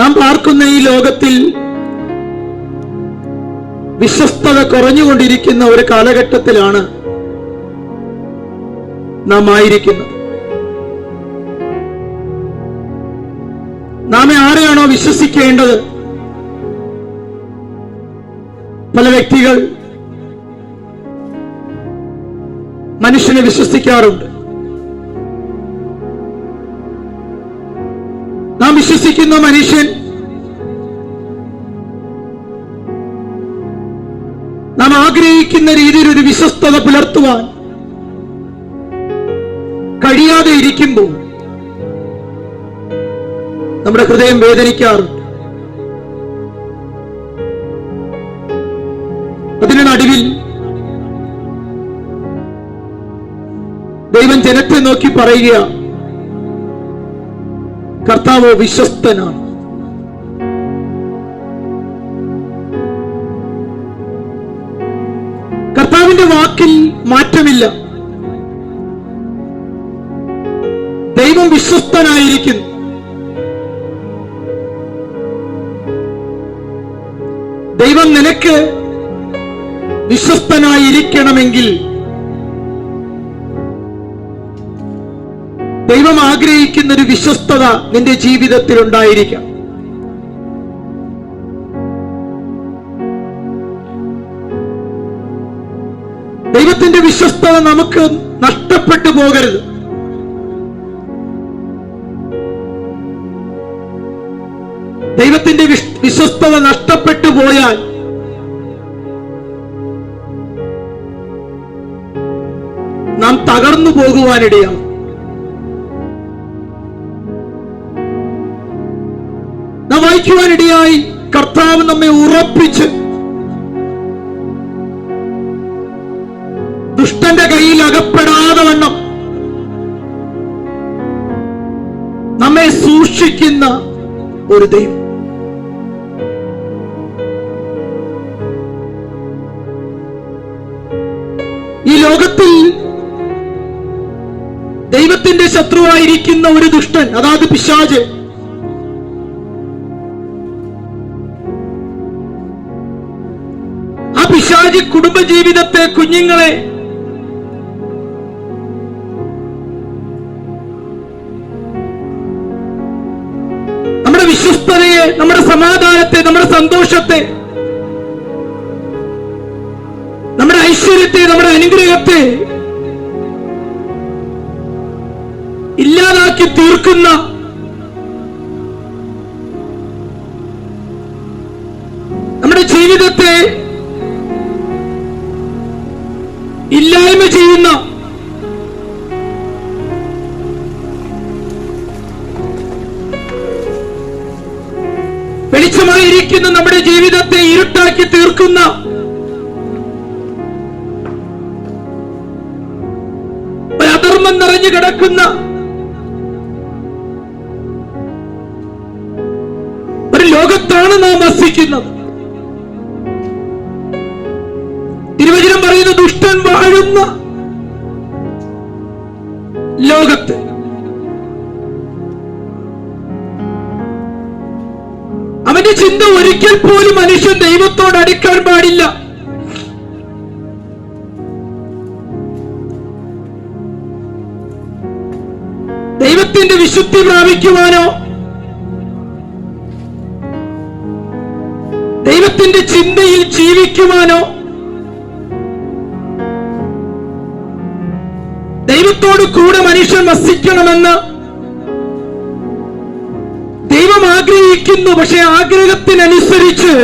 നാം പാർക്കുന്ന ഈ ലോകത്തിൽ വിശ്വസ്തത കുറഞ്ഞുകൊണ്ടിരിക്കുന്ന ഒരു കാലഘട്ടത്തിലാണ് നാം ആയിരിക്കുന്നത്. നാം ആരെയാണോ വിശ്വസിക്കേണ്ടത്? പല വ്യക്തികൾ മനുഷ്യനെ വിശ്വസിക്കാറുണ്ട്. വിശ്വസിക്കുന്ന മനുഷ്യൻ നാം ആഗ്രഹിക്കുന്ന രീതിയിൽ ഒരു വിശ്വസ്തത പുലർത്തുവാൻ കഴിയാതെ ഇരിക്കുമ്പോൾ നമ്മുടെ ഹൃദയം വേദനിക്കാറുണ്ട്. അതിന് നടുവിൽ ദൈവം ജനത്തെ നോക്കി പറയുക കർത്താവ് വിശ്വസ്തനാണ്. കർത്താവിന്റെ വാക്കിൽ മാറ്റമില്ല. ദൈവം വിശ്വസ്തനായിരിക്കുന്നു. ദൈവം നിനക്ക് വിശ്വസ്തനായിരിക്കണമെങ്കിൽ ദൈവം ആഗ്രഹിക്കുന്ന ഒരു വിശ്വസ്തത നിന്റെ ജീവിതത്തിൽ ഉണ്ടായിരിക്കാം ദൈവത്തിന്റെ വിശ്വസ്തത നമുക്ക് നഷ്ടപ്പെട്ടു പോകരുത്. ദൈവത്തിന്റെ വിശ്- വിശ്വസ്തത നഷ്ടപ്പെട്ടു പോയാൽ നാം തകർന്നു പോകുവാനിടയാവും ഉറപ്പിച്ച് ദുഷ്ടന്റെ കയ്യിൽ അകപ്പെടാതെ വണ്ണം. നമ്മെ സൂക്ഷിക്കുന്ന ഒരു ദൈവം. ഈ ലോകത്തിൽ ദൈവത്തിന്റെ ശത്രുവായിരിക്കുന്ന ഒരു ദുഷ്ടൻ അതായത് പിശാജ് കുടുംബജീവിതത്തെ കുഞ്ഞുങ്ങളെ. നമ്മുടെ വിശ്വസ്തതയെ നമ്മുടെ സമാധാനത്തെ നമ്മുടെ സന്തോഷത്തെ നമ്മുടെ ഐശ്വര്യത്തെ നമ്മുടെ അനുഗ്രഹത്തെ ഇല്ലാതാക്കി തീർക്കുന്ന വെളിച്ചമായിരിക്കുന്ന നമ്മുടെ ജീവിതത്തെ ഇരുട്ടാക്കി തീർക്കുന്ന അധർമ്മം നിറഞ്ഞു കിടക്കുന്ന ഒരു ലോകത്താണ് നാം വസിക്കുന്നത്. ചിന്ത ഒരിക്കൽ പോലും മനുഷ്യൻ ദൈവത്തോട് അടുക്കാൻ പാടില്ല. ദൈവത്തിന്റെ വിശുദ്ധി പ്രാപിക്കുവാനോ? ദൈവത്തിന്റെ ചിന്തയിൽ ജീവിക്കുവാനോ? ദൈവത്തോട് കൂടെ മനുഷ്യൻ വസിക്കണമെന്ന് ദൈവം ആഗ്രഹിക്കുന്നു പക്ഷെ ആഗ്രഹത്തിനനുസരിച്ച്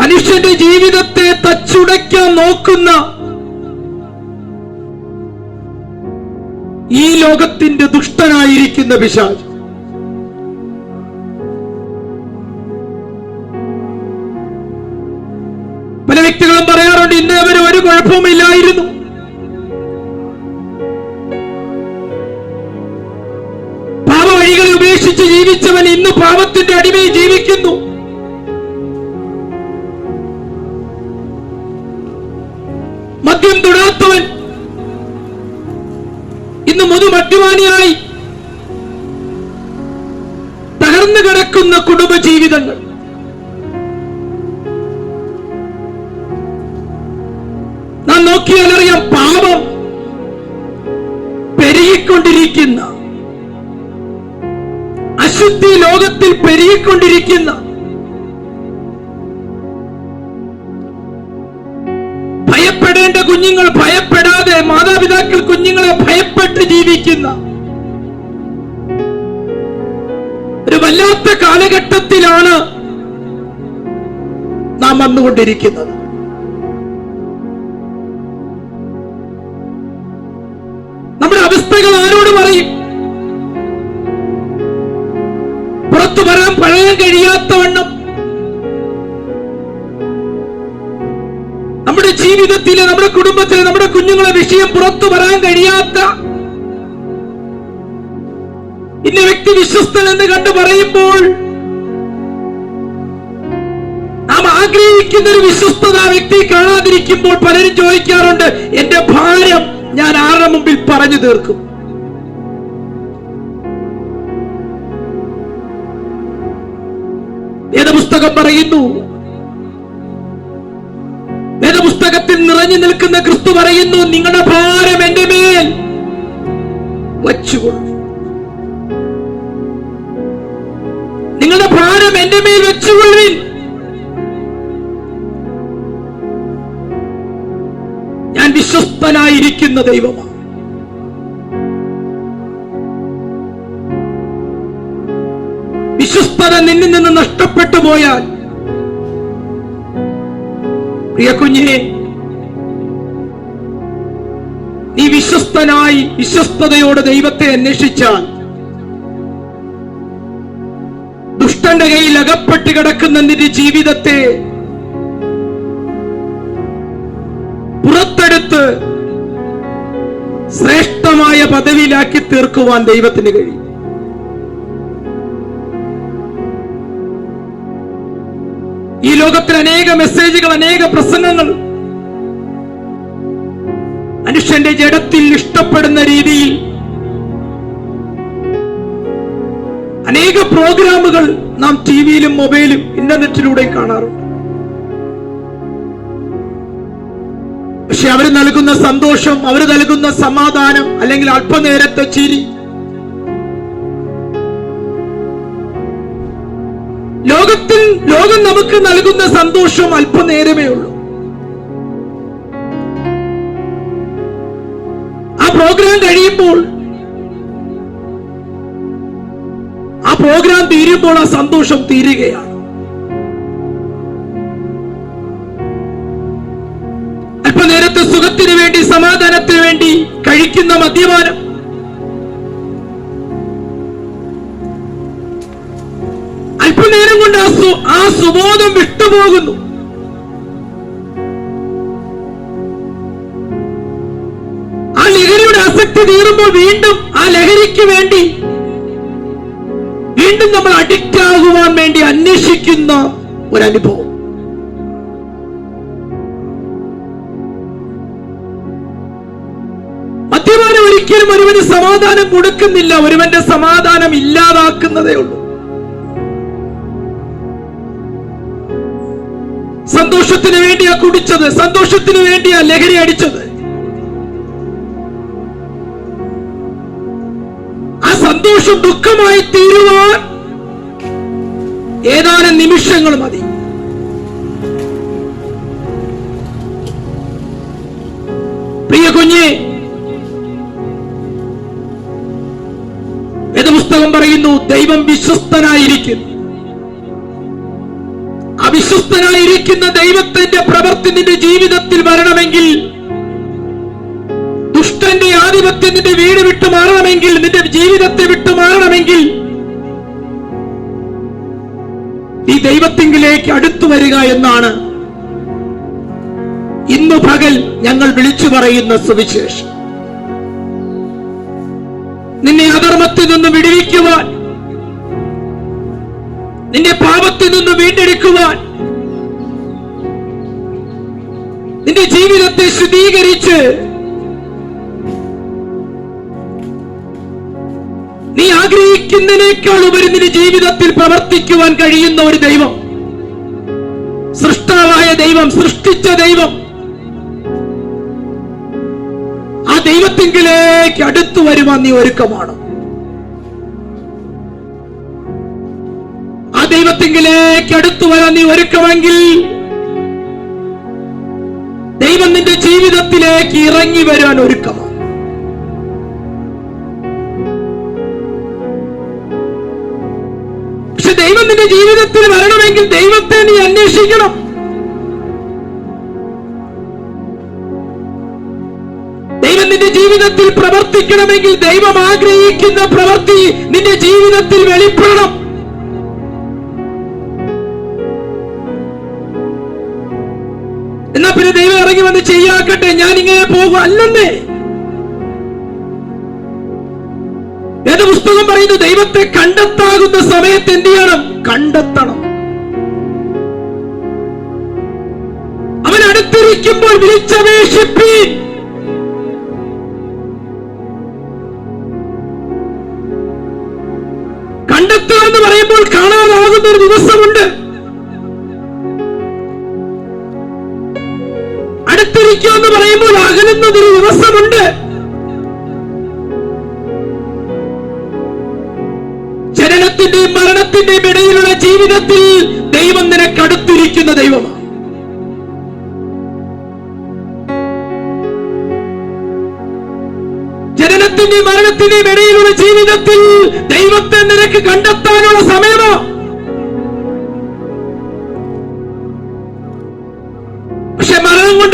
മനുഷ്യന്റെ ജീവിതത്തെ തച്ചുടയ്ക്കാൻ നോക്കുന്ന ഈ ലോകത്തിന്റെ ദുഷ്ടനായിരിക്കുന്ന പിശാജ് പല വ്യക്തികളും പറയാറുണ്ട് ഇന്ന് അവർ ഒരു കുഴപ്പമില്ലായിരുന്നു ഉപേക്ഷിച്ച് ജീവിച്ചവൻ ഇന്ന് പാപത്തിന്റെ അടിമയിൽ ജീവിക്കുന്നു. മദ്യം തൊടാത്തവൻ ഇന്ന് മുതു മദ്യപാനിയായി തകർന്നു കിടക്കുന്ന കുടുംബജീവിതങ്ങൾ. നാം നോക്കിയാൽ അശുദ്ധി ലോകത്തിൽ പെരുകിക്കൊണ്ടിരിക്കുന്ന ഭയപ്പെടേണ്ട കുഞ്ഞുങ്ങൾ ഭയപ്പെടാതെ മാതാപിതാക്കൾ കുഞ്ഞുങ്ങളെ ഭയപ്പെട്ട് ജീവിക്കുന്ന ഒരു വല്ലാത്ത കാലഘട്ടത്തിലാണ് നാം വന്നുകൊണ്ടിരിക്കുന്നത്. പുറത്തു പറയാൻ കഴിയാത്ത കഴിയാത്തവണ്ണം നമ്മുടെ ജീവിതത്തിലെ നമ്മുടെ കുടുംബത്തിലെ നമ്മുടെ കുഞ്ഞുങ്ങളെ വിഷയം പുറത്തു പറയാൻ കഴിയാത്ത ഇന്ന വ്യക്തി വിശ്വസ്തൻ എന്ന് കണ്ടു പറയുമ്പോൾ നാം ആഗ്രഹിക്കുന്ന ഒരു വിശ്വസ്തത വ്യക്തി കാണാതിരിക്കുമ്പോൾ പലരും ചോദിക്കാറുണ്ട് എന്റെ ഭാരം ഞാൻ ആരുടെ മുമ്പിൽ പറഞ്ഞു തീർക്കും? വേദപുസ്തകം പറയുന്നു. വേദപുസ്തകത്തിൽ നിറഞ്ഞു നിൽക്കുന്ന ക്രിസ്തു പറയുന്നു നിങ്ങളുടെ ഭാരം എന്റെ മേൽ വച്ചുകൊള്ളു. നിങ്ങളുടെ ഭാരം എന്റെ മേൽ വെച്ചുകൊള്ളുവിൻ. ഞാൻ വിശ്വസ്തനായിരിക്കുന്ന ദൈവമാണ്. വിശ്വസ്തത നിന്നിൽ നിന്ന് നഷ്ടപ്പെട്ടു പോയാൽ പ്രിയ കുഞ്ഞെ നീ വിശ്വസ്തനായി വിശ്വസ്തതയോടെ ദൈവത്തെ അന്വേഷിച്ചാൽ ദുഷ്ടന്റെ കയ്യിൽ അകപ്പെട്ട് കിടക്കുന്ന നിന്റെ ജീവിതത്തെ പുറത്തെടുത്ത് ശ്രേഷ്ഠമായ പദവിയിലാക്കി തീർക്കുവാൻ ദൈവത്തിന് കഴിയും. ഈ ലോകത്തിൽ അനേക മെസ്സേജുകൾ അനേക പ്രസംഗങ്ങൾ. മനുഷ്യന്റെ ജഡത്തിൽ ഇഷ്ടപ്പെടുന്ന രീതിയിൽ അനേക പ്രോഗ്രാമുകൾ നാം ടി വിയിലും മൊബൈലും ഇന്റർനെറ്റിലൂടെയും കാണാറുണ്ട്. പക്ഷെ അവർ നൽകുന്ന സന്തോഷം അവർ നൽകുന്ന സമാധാനം അല്ലെങ്കിൽ അല്പനേരത്തെ ചിരി ലോകം നമുക്ക് നൽകുന്ന സന്തോഷം അല്പനേരമേ ഉള്ളൂ. ആ പ്രോഗ്രാം കഴിയുമ്പോൾ ആ പ്രോഗ്രാം തീരുമ്പോൾ ആ സന്തോഷം തീരുകയാണ്. അല്പനേരത്തെ സുഖത്തിന് വേണ്ടി സമാധാനത്തിന് വേണ്ടി കഴിക്കുന്ന മദ്യപാനം. സുബോധം വിട്ടുപോകുന്നു. ആ ലഹരിയുടെ ആസക്തി തീരുമ്പോൾ വീണ്ടും ആ ലഹരിക്ക് വേണ്ടി വീണ്ടും നമ്മൾ അഡിക്റ്റ് ആകുവാൻ വേണ്ടി അന്വേഷിക്കുന്ന ഒരനുഭവം. മദ്യപാനം ഒരിക്കലും ഒരുവന് സമാധാനം കൊടുക്കുന്നില്ല ഒരുവന്റെ സമാധാനം ഇല്ലാതാക്കുന്നതേ ഉള്ളൂ. സന്തോഷത്തിന് വേണ്ടിയാ കുടിച്ചത്. സന്തോഷത്തിന് വേണ്ടിയാ ലഹരി അടിച്ചത്. ആ സന്തോഷം ദുഃഖമായി തീരുവാൻ ഏതാനും നിമിഷങ്ങൾ മതി. പ്രിയ കുഞ്ഞെ വേദപുസ്തകം പറയുന്നു ദൈവം വിശ്വസ്തനായിരിക്കുന്നു. അവിശ്വസ്തനായിരിക്കുന്ന ദൈവത്തിന്റെ പ്രവൃത്തി നിന്റെ ജീവിതത്തിൽ വരണമെങ്കിൽ ദുഷ്ടന്റെ ആധിപത്യം നിന്റെ വീട് വിട്ടു മാറണമെങ്കിൽ നിന്റെ ജീവിതത്തെ വിട്ടു മാറണമെങ്കിൽ ഈ ദൈവത്തിങ്കിലേക്ക് അടുത്തു വരിക എന്നാണ് ഇന്ന് പകൽ ഞങ്ങൾ വിളിച്ചു പറയുന്ന സുവിശേഷം. നിന്നെ അധർമ്മത്തിൽ നിന്ന് വിടുവിക്കുവാൻ നിന്റെ പാപത്തിൽ നിന്ന് വീണ്ടെടുക്കുവാൻ നിന്റെ ജീവിതത്തെ ശുദ്ധീകരിച്ച് നീ ആഗ്രഹിക്കുന്നതിനേക്കാൾ ഉപരി നിന്റെ ജീവിതത്തിൽ പ്രവർത്തിക്കുവാൻ കഴിയുന്ന ഒരു ദൈവം. സൃഷ്ടാവായ ദൈവം സൃഷ്ടിച്ച ദൈവം. ആ ദൈവത്തിങ്കിലേക്ക് അടുത്തു വരുവാൻ നീ ഒരുക്കമാണ്. ആ ദൈവത്തിങ്കിലേക്ക് അടുത്തു വരാൻ നീ ഒരുക്കമെങ്കിൽ ദൈവം നിന്റെ ജീവിതത്തിലേക്ക് ഇറങ്ങി വരാൻ ഒരുക്കമാണ് പക്ഷെ ദൈവം നിന്റെ ജീവിതത്തിൽ വരണമെങ്കിൽ ദൈവത്തെ നീ അന്വേഷിക്കണം. ദൈവം നിന്റെ ജീവിതത്തിൽ പ്രവർത്തിക്കണമെങ്കിൽ ദൈവം ആഗ്രഹിക്കുന്ന പ്രവൃത്തി നിന്റെ ജീവിതത്തിൽ വെളിപ്പെടണം. ചെയ്യാക്കട്ടെ ഞാൻ ഇങ്ങനെ പോകും അല്ലെന്നേ ഏത് പുസ്തകം പറയുന്നു ദൈവത്തെ കണ്ടെത്താകുന്ന സമയത്ത് എന്ത് ചെയ്യണം? കണ്ടെത്തണം. അവൻ അടുത്തിരിക്കുമ്പോൾ വിളിച്ചപേക്ഷിപ്പി കണ്ടെത്തുക എന്ന് പറയുമ്പോൾ കാണാനാകുന്ന അടുത്തിരിക്കുക എന്ന് പറയുമ്പോൾ അകലുന്നതൊരു ദിവസമുണ്ട്. ജനനത്തിന്റെയും മരണത്തിന്റെയും ഇടയിലുള്ള ജീവിതത്തിൽ ദൈവം നിനക്ക് അടുത്തിരിക്കുന്ന ദൈവമാണ്. ജനനത്തിന്റെയും മരണത്തിന്റെയും ഇടയിലുള്ള ജീവിതത്തിൽ ദൈവത്തെ നിനക്ക് കണ്ടെത്താനുള്ള സമയമോ? പക്ഷെ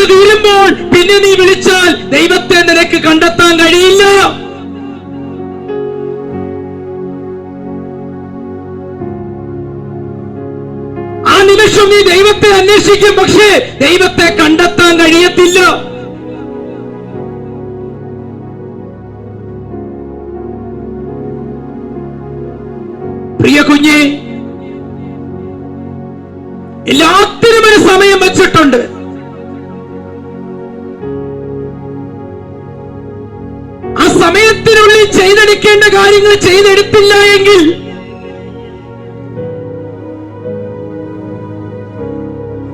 കൊണ്ട് തീരുമ്പോൾ പിന്നെ നീ വിളിച്ചാൽ ദൈവത്തെ നിനക്ക് കണ്ടെത്താൻ കഴിയില്ല. ആ നിമിഷം നീ ദൈവത്തെ അന്വേഷിക്കും പക്ഷേ ദൈവത്തെ കണ്ടെത്താൻ കഴിയത്തില്ല. പ്രിയ എല്ലാത്തിനും ഒരു സമയം വെച്ചിട്ടുണ്ട്. ചെയ്തെടുക്കേണ്ട കാര്യങ്ങൾ ചെയ്തെടുത്തില്ല എങ്കിൽ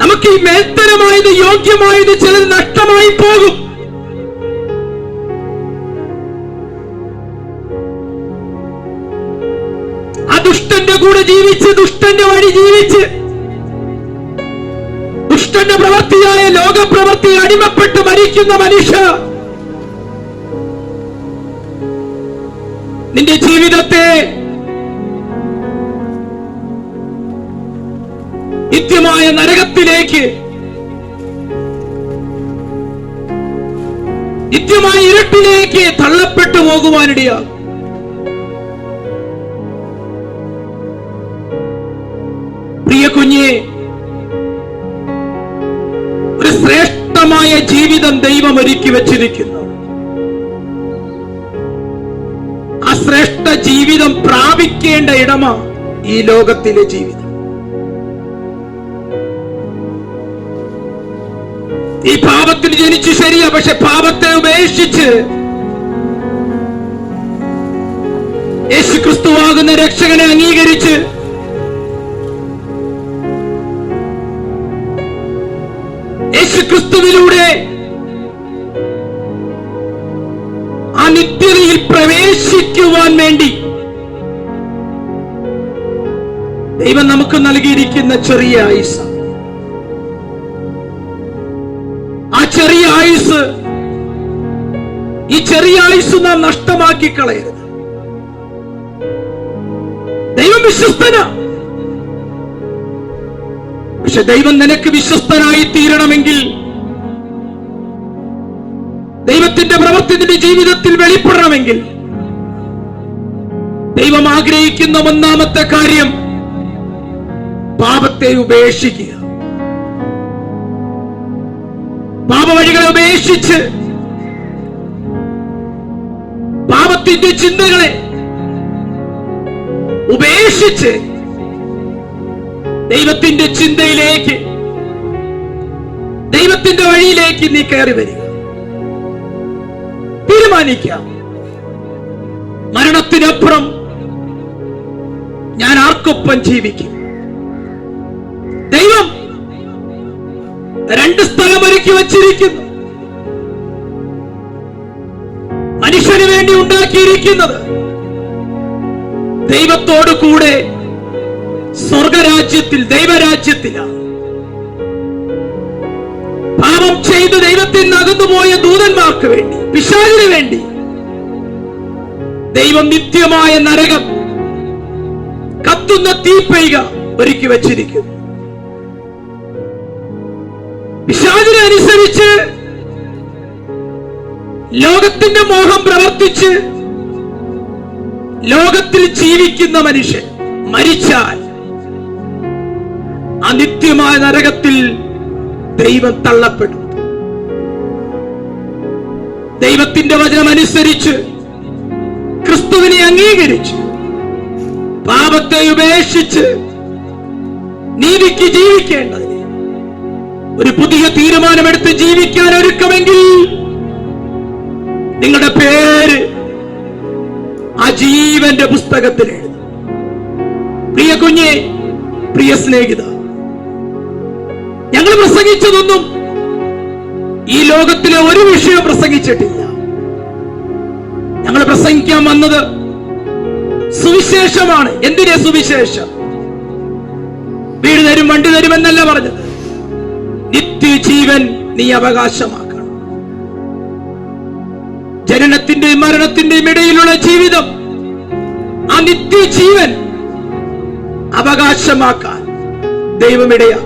നമുക്ക് ഈ മേൽത്തരമായത് യോഗ്യമായത് ചിലത് നഷ്ടമായി പോകും. ആ ദുഷ്ടന്റെ കൂടെ ജീവിച്ച് ദുഷ്ടന്റെ വഴി ജീവിച്ച് ദുഷ്ടന്റെ പ്രവൃത്തിയായ ലോകപ്രവൃത്തി അടിമപ്പെട്ട് മരിക്കുന്ന മനുഷ്യ നിന്റെ ജീവിതത്തെ നിത്യമായ നരകത്തിലേക്ക് നിത്യമായ ഇരുട്ടിലേക്ക് തള്ളപ്പെട്ടു പോകുവാനിടയാകും പ്രിയ കുഞ്ഞെ ഒരു ശ്രേഷ്ഠമായ ജീവിതം ദൈവം ഒരുക്കി വച്ചിരിക്കുന്നു. ജീവിതം പ്രാപിക്കേണ്ട ഇടമാ ഈ ലോകത്തിലെ ജീവിതം. ഈ പാപത്തിൽ ജനിച്ചു ശരിയാ പക്ഷെ പാപത്തെ ഉപേക്ഷിച്ച് യേശു ക്രിസ്തുവാകുന്ന രക്ഷകനെ അംഗീകരിച്ച് യേശു ക്രിസ്തുവിലൂടെ പ്രവേശിക്കുവാൻ വേണ്ടി. ദൈവം നമുക്ക് നൽകിയിരിക്കുന്ന ചെറിയ ആയുസ്. ആ ചെറിയ ആയുസ് ഈ ചെറിയ ആയുസ് നാം നഷ്ടമാക്കി കളയരുത്. ദൈവം വിശ്വസ്തന. പക്ഷെ ദൈവം നിനക്ക് വിശ്വസ്തനായി തീരണമെങ്കിൽ ദൈവത്തിന്റെ പ്രവൃത്തി ജീവിതത്തിൽ വെളിപ്പെടണമെങ്കിൽ ദൈവം ആഗ്രഹിക്കുന്ന ഒന്നാമത്തെ കാര്യം പാപത്തെ ഉപേക്ഷിക്കുക. പാപവഴികളെ ഉപേക്ഷിച്ച് പാപത്തിന്റെ ചിന്തകളെ ഉപേക്ഷിച്ച് ദൈവത്തിന്റെ ചിന്തയിലേക്ക് ദൈവത്തിന്റെ വഴിയിലേക്ക് നീ കയറി വരിക. തീരുമാനിക്കാം. മരണത്തിനപ്പുറം ഞാൻ ആർക്കൊപ്പം ജീവിക്കും? ദൈവം രണ്ട് സ്ഥലം ഒരുക്കി വച്ചിരിക്കുന്നു. മനുഷ്യന് വേണ്ടി ഉണ്ടാക്കിയിരിക്കുന്നത് ദൈവത്തോടു കൂടെ സ്വർഗരാജ്യത്തിൽ ദൈവരാജ്യത്തിലാണ്. പാപം ചെയ്ത് ദൈവത്തിൽ നിന്ന് അകന്നുപോയ ദൂതന്മാർക്ക് വേണ്ടി പിശാചിന് വേണ്ടി ദൈവം നിത്യമായ നരകം കത്തുന്ന തീപ്പൈക ഒരുക്കി വെച്ചിരിക്കുന്നു. അനുസരിച്ച് ലോകത്തിന്റെ മോഹം പ്രവർത്തിച്ച് ലോകത്തിൽ ജീവിക്കുന്ന മനുഷ്യൻ മരിച്ചാൽ അനിത്യമായ നരകത്തിൽ ദൈവം തള്ളപ്പെടും. ദൈവത്തിന്റെ വചനം അനുസരിച്ച് ക്രിസ്തുവിനെ അംഗീകരിച്ച് പാപത്തെ ഉപേക്ഷിച്ച് നീതിക്ക് ജീവിക്കേണ്ടതിന് ഒരു പുതിയ തീരുമാനമെടുത്ത് ജീവിക്കാൻ ഒരുക്കമെങ്കിൽ നിങ്ങളുടെ പേര് ആ ജീവന്റെ പുസ്തകത്തിൽ എഴുതും. പ്രിയ കുഞ്ഞെ പ്രിയ സ്നേഹിത ഞങ്ങൾ പ്രസംഗിച്ചതൊന്നും ഈ ലോകത്തിലെ ഒരു വിഷയം പ്രസംഗിച്ചിട്ടില്ല. ഞങ്ങൾ പ്രസംഗിക്കാൻ വന്നത് സുവിശേഷമാണ്. എന്തിനെ സുവിശേഷം? വീട് തരും വണ്ടി തരും എന്നല്ല പറഞ്ഞത്. നിത്യജീവൻ നീ അവകാശമാക്കണം. ജനനത്തിന്റെയും മരണത്തിന്റെയും ഇടയിലുള്ള ജീവിതം ആ നിത്യജീവൻ അവകാശമാക്കാൻ ദൈവമിടയാ